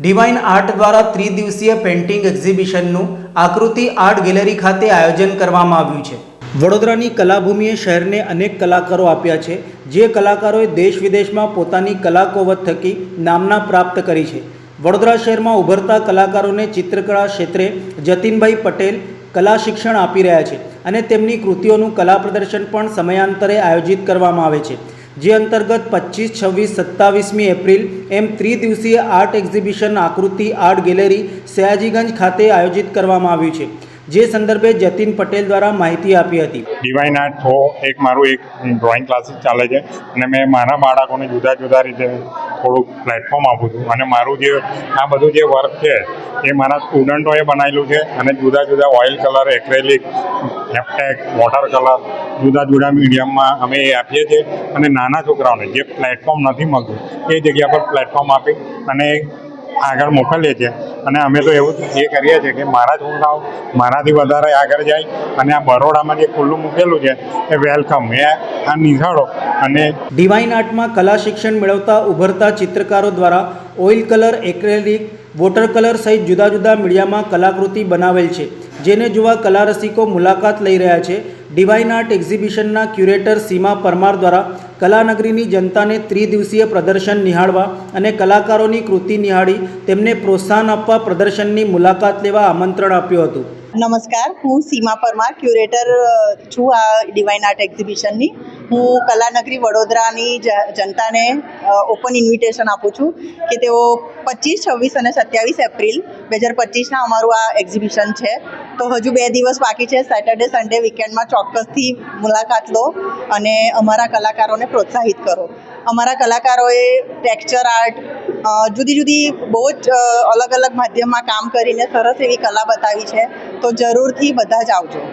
Divine art દ્વારા ત્રિદિવસીય painting એક્ઝિબિશનનું આકૃતિ આર્ટ ગેલેરી ખાતે આયોજન કરવામાં આવ્યું છે. વડોદરાની કલાભૂમિએ શહેરને અનેક કલાકારો આપ્યા છે, જે કલાકારોએ દેશ વિદેશમાં પોતાની કલાકોવત થકી નામના પ્રાપ્ત કરી છે. વડોદરા શહેરમાં ઉભરતા કલાકારોને ચિત્રકળા ક્ષેત્રે જતીનભાઈ પટેલ કલા શિક્ષણ આપી રહ્યા છે અને તેમની કૃતિઓનું કલા પ્રદર્શન પણ સમયાંતરે આયોજિત કરવામાં આવે છે. જે અંતર્ગત પચીસ, છવ્વીસ, સત્તાવીસમી એપ્રિલ એમ ત્રિદિવસીય art exhibition Aakruti art gallery Sayajiganj ખાતે આયોજિત કરવામાં આવ્યું છે. જે સંદર્ભે જતીન પટેલ દ્વારા માહિતી આપી હતી. ડિવાઇન આર્ટ એક મારું એક ડ્રોઈંગ ક્લાસીસ ચાલે છે. અને મેં મારા બાળકોને જુદા જુદા રીતે થોડુંક પ્લેટફોર્મ આપું છું. અને મારું જે, આ બધું જે વર્ક છે, એ મારા સ્ટુડન્ટોએ બનાવેલું છે. અને જુદા જુદા ઓઇલ કલર એક્રેલિક એપટેક વોટર કલર જુદા જુદા મીડિયમમાં અમે એ આપીએ છીએ. અને નાના છોકરાઓને જે પ્લેટફોર્મ નથી મળતું, એ જગ્યા પર પ્લેટફોર્મ આપી અને આગળ મોકલીએ છીએ. અને અમે તો એવું એ કરીએ છીએ કે મારા છોકરાઓ મારાથી વધારે આગળ જાય અને આ બરોડામાં જે ખુલ્લું મૂકેલું છે એ વેલકમ, એ આ નિહાળો. અને ડિવાઇન આર્ટમાં કલા શિક્ષણ મેળવતા ઉભરતા ચિત્રકારો દ્વારા oil colour, acrylic, water colour સહિત જુદા જુદા મીડિયામાં કલાકૃતિ બનાવેલ છે. જેને જોવા કલા રસિકો મુલાકાત લઈ રહ્યા છે. ડિવાઇન આર્ટ એક્ઝિબિશનના ક્યુરેટર સીમા પરમાર દ્વારા કલાનગરીની જનતાને ત્રિદિવસીય પ્રદર્શન નિહાળવા અને કલાકારોની કૃતિ નિહાળી તેમને પ્રોત્સાહન આપવા પ્રદર્શનની મુલાકાત લેવા આમંત્રણ આપ્યું હતું. નમસ્કાર. હું સીમા પરમાર, ક્યુરેટર છું આ ડિવાઇન આર્ટ એક્ઝિબિશનની. હું કલાનગરી વડોદરાની જનતાને ઓપન ઇન્વિટેશન આપું છું કે તેઓ પચીસ, છવ્વીસ અને સત્યાવીસ એપ્રિલ બે હજાર પચીસના અમારું આ એક્ઝિબિશન છે. તો હજુ બે દિવસ બાકી છે. સેટરડે સન્ડે વીકેન્ડમાં ચોક્કસથી મુલાકાત લો અને અમારા કલાકારોને પ્રોત્સાહિત કરો. અમારા કલાકારોએ ટેક્સચર આર્ટ જુદી જુદી બહુ જ અલગ અલગ માધ્યમમાં કામ કરીને સરસ એવી કલા બતાવી છે. તો જરૂરથી બધા જ આવજો.